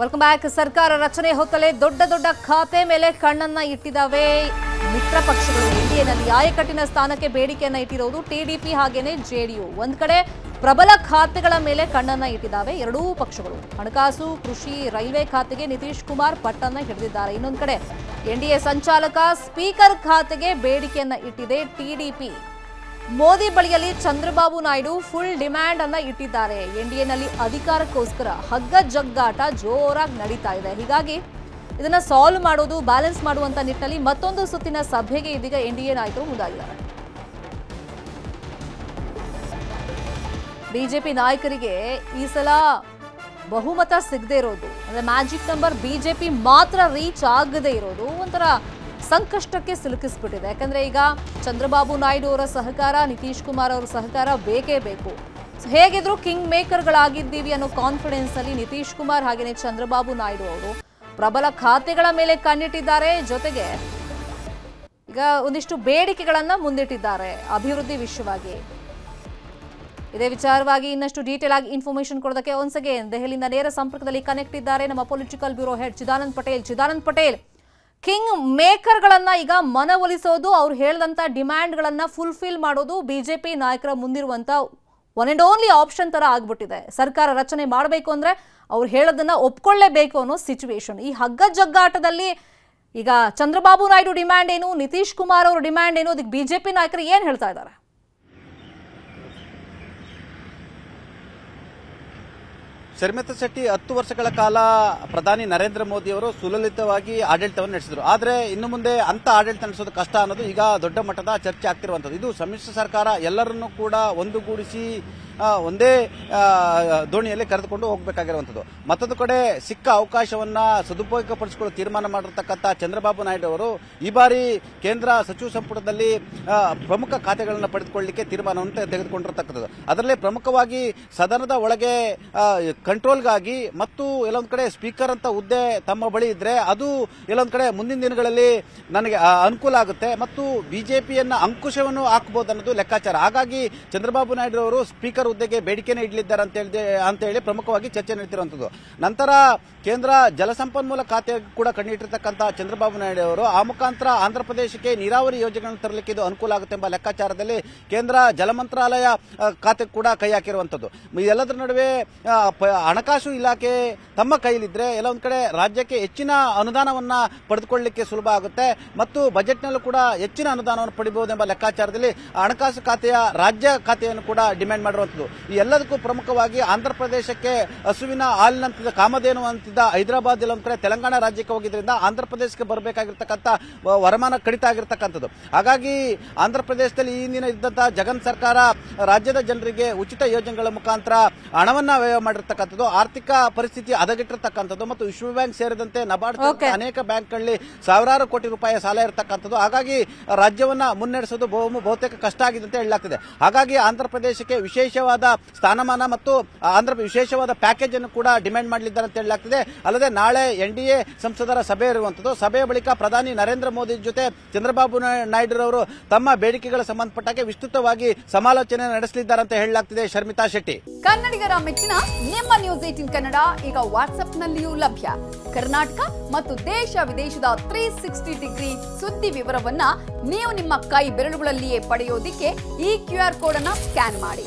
Welcome back ಸರ್ಕಾರ ರಚನೆ ಹೊತ್ತಲೇ ದೊಡ್ಡ ದೊಡ್ಡ ಖಾತೆ ಮೇಲೆ ಕಣ್ಣನ್ನ ಇಟ್ಟಿದ್ದಾವೆ. ಮಿತ್ರ ಪಕ್ಷಗಳು ಎನ್ಡಿಎನಲ್ಲಿ ಆಯಕಟ್ಟಿನ ಸ್ಥಾನಕ್ಕೆ ಬೇಡಿಕೆಯನ್ನ ಇಟ್ಟಿರೋದು ಟಿಡಿಪಿ ಹಾಗೇನೆ ಜೆಡಿಯು ಒಂದ್ ಕಡೆ ಪ್ರಬಲ ಖಾತೆಗಳ ಮೇಲೆ ಕಣ್ಣನ್ನ ಇಟ್ಟಿದ್ದಾವೆ ಎರಡೂ ಪಕ್ಷಗಳು. ಹಣಕಾಸು, ಕೃಷಿ, ರೈಲ್ವೆ ಖಾತೆಗೆ ನಿತೀಶ್ ಕುಮಾರ್ ಪಟ್ಟನ್ನ ಹಿಡಿದಿದ್ದಾರೆ. ಇನ್ನೊಂದ್ ಕಡೆ ಎನ್ಡಿಎ ಸಂಚಾಲಕ ಸ್ಪೀಕರ್ ಖಾತೆಗೆ ಬೇಡಿಕೆಯನ್ನ ಇಟ್ಟಿದೆ ಟಿಡಿಪಿ ಮೋದಿ ಬಳಿಯಲ್ಲಿ ಚಂದ್ರಬಾಬು ನಾಯ್ಡು ಫುಲ್ ಡಿಮ್ಯಾಂಡ್ ಅನ್ನ ಇಟ್ಟಿದ್ದಾರೆ. ಎನ್ಡಿಎನಲ್ಲಿ ಅಧಿಕಾರಕ್ಕೋಸ್ಕರ ಹಗ್ಗ ಜಗ್ಗಾಟ ಜೋರಾಗಿ ನಡೀತಾ ಇದೆ. ಹೀಗಾಗಿ ಇದನ್ನ ಸಾಲ್ವ್ ಮಾಡೋದು ಬ್ಯಾಲೆನ್ಸ್ ಮಾಡುವಂತ ನಿಟ್ಟಿನಲ್ಲಿ ಮತ್ತೊಂದು ಸುತ್ತಿನ ಸಭೆಗೆ ಇದೀಗ ಎನ್ಡಿಎ ನಾಯಕರು ಮುಂದಾಗಿದ್ದಾರೆ. ಬಿಜೆಪಿ ನಾಯಕರಿಗೆ ಈ ಸಲ ಬಹುಮತ ಸಿಗದೆ ಇರೋದು. ಅಂದ್ರೆ ಮ್ಯಾಜಿಕ್ ನಂಬರ್ ಬಿಜೆಪಿ ಮಾತ್ರ ರೀಚ್ ಆಗದೆ ಇರೋದು. ಒಂಥರ ಸಂಕಷ್ಟಕ್ಕೆ ಸಿಲುಕಿಸ್ಬಿಟ್ಟಿದೆ. ಯಾಕಂದ್ರೆ ಈಗ ಚಂದ್ರಬಾಬು ನಾಯ್ಡು ಅವರ ಸಹಕಾರ, ನಿತೀಶ್ ಕುಮಾರ್ ಅವರ ಸಹಕಾರ ಬೇಕೇ ಬೇಕು. ಹೇಗಿದ್ರು ಕಿಂಗ್ ಮೇಕರ್ಗಳಾಗಿದ್ದೀವಿ ಅನ್ನೋ ಕಾನ್ಫಿಡೆನ್ಸ್ ಅಲ್ಲಿ ನಿತೀಶ್ ಕುಮಾರ್ ಹಾಗೇನೆ ಚಂದ್ರಬಾಬು ನಾಯ್ಡು ಅವರು ಪ್ರಬಲ ಖಾತೆಗಳ ಮೇಲೆ ಕಣ್ಣಿಟ್ಟಿದ್ದಾರೆ. ಜೊತೆಗೆ ಈಗ ಒಂದಿಷ್ಟು ಬೇಡಿಕೆಗಳನ್ನ ಮುಂದಿಟ್ಟಿದ್ದಾರೆ ಅಭಿವೃದ್ಧಿ ವಿಷಯವಾಗಿ ಇದೇ ವಿಚಾರವಾಗಿ ಇನ್ನಷ್ಟು ಡೀಟೇಲ್ ಆಗಿ ಇನ್ಫಾರ್ಮೇಶನ್ ಕೊಡೋದಕ್ಕೆ ಒನ್ಸ್ ಅಗೇನ್ ದೆಹಲಿಯಿಂದ ನೇರ ಸಂಪರ್ಕದಲ್ಲಿ ಕನೆಕ್ಟ್ ಇದ್ದಾರೆ ನಮ್ಮ political bureau head Chidanand Patel. Chidanand Patel king ಮೇಕರ್ಗಳನ್ನ ಈಗ ಮನವೊಲಿಸೋದು, ಅವ್ರು ಹೇಳಿದಂತ ಡಿಮ್ಯಾಂಡ್ಗಳನ್ನು ಫುಲ್ಫಿಲ್ ಮಾಡೋದು ಬಿಜೆಪಿ ನಾಯಕರ ಮುಂದಿರುವಂತ ಒನ್ ಅಂಡ್ ಓನ್ಲಿ ಆಪ್ಷನ್ ತರ ಆಗ್ಬಿಟ್ಟಿದೆ. ಸರ್ಕಾರ ರಚನೆ ಮಾಡಬೇಕು ಅಂದ್ರೆ ಅವ್ರು ಹೇಳೋದನ್ನ ಒಪ್ಕೊಳ್ಳೇಬೇಕು ಅನ್ನೋ ಸಿಚುವೇಶನ್ ಈ ಹಗ್ಗ ಜಗ್ಗಾಟದಲ್ಲಿ ಈಗ ಚಂದ್ರಬಾಬು ನಾಯ್ಡು ಡಿಮ್ಯಾಂಡ್ ಏನು, ನಿತೀಶ್ ಕುಮಾರ್ ಅವ್ರ ಡಿಮ್ಯಾಂಡ್ ಏನು, ಅದಕ್ಕೆ ಬಿಜೆಪಿ ನಾಯಕರು ಏನು ಹೇಳ್ತಾ ಇದ್ದಾರೆ? ಶರ್ಮಿತಾ ಶೆಟ್ಟಿ ಹತ್ತು ವರ್ಷಗಳ ಕಾಲ ಪ್ರಧಾನಿ ನರೇಂದ್ರ ಮೋದಿ ಅವರು ಸುಲಲಿತವಾಗಿ ಆಡಳಿತವನ್ನು ನಡೆಸಿದ್ರು. ಆದರೆ ಇನ್ನು ಮುಂದೆ ಅಂತ ಆಡಳಿತ ನಡೆಸೋದು ಕಷ್ಟ ಅನ್ನೋದು ಈಗ ದೊಡ್ಡ ಮಟ್ಟದ ಚರ್ಚೆ ಆಗ್ತಿರುವಂಥದ್ದು. ಇದು ಸಮ್ಮಿಶ್ರ ಸರ್ಕಾರ ಎಲ್ಲರನ್ನೂ ಕೂಡ ಒಂದುಗೂಡಿಸಿ ಒಂದೇ ದೋಣಿಯಲ್ಲಿ ಕರೆದುಕೊಂಡು ಹೋಗಬೇಕಾಗಿರುವಂಥದ್ದು. ಮತ್ತೊಂದು ಕಡೆ ಸಿಕ್ಕ ಅವಕಾಶವನ್ನ ಸದುಪಯೋಗಪಡಿಸಿಕೊಳ್ಳಲು ತೀರ್ಮಾನ ಮಾಡಿರ್ತಕ್ಕಂಥ ಚಂದ್ರಬಾಬು ನಾಯ್ಡು ಅವರು ಈ ಬಾರಿ ಕೇಂದ್ರ ಸಚಿವ ಸಂಪುಟದಲ್ಲಿ ಪ್ರಮುಖ ಖಾತೆಗಳನ್ನು ಪಡೆದುಕೊಳ್ಳಲಿಕ್ಕೆ ತೀರ್ಮಾನವನ್ನು ತೆಗೆದುಕೊಂಡಿರ್ತಕ್ಕಂಥದ್ದು. ಅದರಲ್ಲಿ ಪ್ರಮುಖವಾಗಿ ಸದನದ ಒಳಗೆ ಕಂಟ್ರೋಲ್ಗಾಗಿ ಮತ್ತು ಎಲ್ಲೊಂದು ಕಡೆ ಸ್ಪೀಕರ್ ಅಂತ ಹುದ್ದೆ ತಮ್ಮ ಬಳಿ ಇದ್ರೆ ಅದು ಎಲ್ಲೊಂದು ಕಡೆ ಮುಂದಿನ ದಿನಗಳಲ್ಲಿ ನನಗೆ ಅನುಕೂಲ ಆಗುತ್ತೆ ಮತ್ತು ಬಿಜೆಪಿಯನ್ನ ಅಂಕುಶವನ್ನು ಹಾಕಬಹುದು ಅನ್ನೋದು ಲೆಕ್ಕಾಚಾರ. ಹಾಗಾಗಿ ಚಂದ್ರಬಾಬು ನಾಯ್ಡು ಅವರು ಸ್ಪೀಕರ್ ಹುದ್ದೆಗೆ ಬೇಡಿಕೆನೇ ಇಡಲಿದ್ದಾರೆ ಅಂತ ಹೇಳಿ ಅಂತ ಹೇಳಿ ಪ್ರಮುಖವಾಗಿ ಚರ್ಚೆ ನಡೀತಿರುವಂತದ್ದು ನಂತರ ಕೇಂದ್ರ ಜಲಸಂಪನ್ಮೂಲ ಖಾತೆ ಕೂಡ ಕಣ್ಣಿಟ್ಟಿರ್ತಕ್ಕಂಥ ಚಂದ್ರಬಾಬು ನಾಯ್ಡು ಅವರು, ಆ ಮುಖಾಂತರ ಆಂಧ್ರ ಪ್ರದೇಶಕ್ಕೆ ನೀರಾವರಿ ಯೋಜನೆಗಳನ್ನು ತರಲಿಕ್ಕೆ ಇದು ಅನುಕೂಲ ಆಗುತ್ತೆ ಎಂಬ ಲೆಕ್ಕಾಚಾರದಲ್ಲಿ ಕೇಂದ್ರ ಜಲ ಮಂತ್ರಾಲಯ ಖಾತೆ ಕೂಡ ಕೈ ಹಾಕಿರುವಂಥದ್ದು. ಎಲ್ಲದರ ನಡುವೆ ಹಣಕಾಸು ಇಲಾಖೆ ತಮ್ಮ ಕೈಯಲ್ಲಿದ್ದರೆ ಎಲ್ಲ ಒಂದು ಕಡೆ ರಾಜ್ಯಕ್ಕೆ ಹೆಚ್ಚಿನ ಅನುದಾನವನ್ನು ಪಡೆದುಕೊಳ್ಳಲಿಕ್ಕೆ ಸುಲಭ ಆಗುತ್ತೆ ಮತ್ತು ಬಜೆಟ್ನಲ್ಲೂ ಕೂಡ ಹೆಚ್ಚಿನ ಅನುದಾನವನ್ನು ಪಡಿಬಹುದು ಎಂಬ ಲೆಕ್ಕಾಚಾರದಲ್ಲಿ ಹಣಕಾಸು ಖಾತೆಯ ರಾಜ್ಯ ಖಾತೆಯನ್ನು ಕೂಡ ಡಿಮ್ಯಾಂಡ್ ಮಾಡಿರುವಂತದ್ದು ಈ ಎಲ್ಲದಕ್ಕೂ ಪ್ರಮುಖವಾಗಿ ಆಂಧ್ರ ಪ್ರದೇಶಕ್ಕೆ ಹಸುವಿನ ಹಾಲಿನಂತಿದ್ದ ಕಾಮಧೇನು ಅಂತಿದ್ದ ಹೈದರಾಬಾದ್ ಇಲ್ಲ ಕಡೆ ತೆಲಂಗಾಣ ರಾಜ್ಯಕ್ಕೆ ಹೋಗಿದ್ರಿಂದ ಆಂಧ್ರ ಪ್ರದೇಶಕ್ಕೆ ಬರಬೇಕಾಗಿರ್ತಕ್ಕಂಥ ವರಮಾನ ಕಡಿತ ಆಗಿರ್ತಕ್ಕಂಥದ್ದು. ಹಾಗಾಗಿ ಆಂಧ್ರ ಪ್ರದೇಶದಲ್ಲಿ ಈ ದಿನ ಇದ್ದಂತಹ ಜಗನ್ ಸರ್ಕಾರ ರಾಜ್ಯದ ಜನರಿಗೆ ಉಚಿತ ಯೋಜನೆಗಳ ಮುಖಾಂತರ ಹಣವನ್ನ ವ್ಯಯ ಮಾಡಿರ್ತಕ್ಕಂಥದ್ದು ಆರ್ಥಿಕ ಪರಿಸ್ಥಿತಿ ಹದಗೆಟ್ಟಿರ್ತಕ್ಕಂಥದ್ದು ಮತ್ತು ವಿಶ್ವ ಬ್ಯಾಂಕ್ ಸೇರಿದಂತೆ ನಬಾರ್ಡ್. ಅನೇಕ ಬ್ಯಾಂಕ್ಗಳಲ್ಲಿ ಸಾವಿರಾರು ಕೋಟಿ ರೂಪಾಯಿ ಸಾಲ ಇರತಕ್ಕಂಥದ್ದು. ಹಾಗಾಗಿ ರಾಜ್ಯವನ್ನ ಮುನ್ನಡೆಸೋದು ಬಹು- ಬಹುತೇಕ ಕಷ್ಟ ಆಗಿದೆ ಅಂತ ಹೇಳಲಾಗ್ತದೆ. ಹಾಗಾಗಿ ಆಂಧ್ರ ಪ್ರದೇಶಕ್ಕೆ ವಿಶೇಷವಾದ ಸ್ಥಾನಮಾನ ಮತ್ತು ಆಂಧ್ರ ವಿಶೇಷವಾದ ಪ್ಯಾಕೇಜ್ ಅನ್ನು ಕೂಡ ಡಿಮ್ಯಾಂಡ್ ಮಾಡಲಿದ್ದಾರೆ ಅಂತ ಹೇಳಲಾಗ್ತಿದೆ. ಅಲ್ಲದೆ ನಾಳೆ ಎನ್ ಡಿ ಎ ಸಂಸದರ ಸಭೆ ಇರುವಂತದ್ದು ಸಭೆಯ ಬಳಿಕ ಪ್ರಧಾನಿ ನರೇಂದ್ರ ಮೋದಿ ಜೊತೆ ಚಂದ್ರಬಾಬು ನಾಯ್ಡು ಅವರು ತಮ್ಮ ಬೇಡಿಕೆಗಳ ಸಂಬಂಧಪಟ್ಟಾಗೆ ವಿಸ್ತೃತವಾಗಿ ಸಮಾಲೋಚನೆ ನಡೆಸಲಿದ್ದಾರೆ ಅಂತ ಹೇಳಲಾಗ್ತಿದೆ ಶರ್ಮಿತಾ ಶೆಟ್ಟಿ. ಕನ್ನಡಿಗರ ಮೆಚ್ಚಿನ ನಿಮ್ಮ ನ್ಯೂಸ್ ಏಟಿನ್ ಕನ್ನಡ ಈಗ ವಾಟ್ಸ್ಆಪ್ನಲ್ಲಿಯೂ ಲಭ್ಯ. ಕರ್ನಾಟಕ ಮತ್ತು ದೇಶ ವಿದೇಶದ ತ್ರೀ ಸಿಕ್ಸ್ಟಿ ಡಿಗ್ರಿ ಸುದ್ದಿ ವಿವರವನ್ನ ನೀವು ನಿಮ್ಮ ಕೈ ಬೆರಳುಗಳಲ್ಲಿಯೇ ಪಡೆಯೋದಿಕ್ಕೆ ಈ ಕ್ಯೂ ಆರ್ ಕೋಡ್ ಅನ್ನ ಸ್ಕ್ಯಾನ್ ಮಾಡಿ.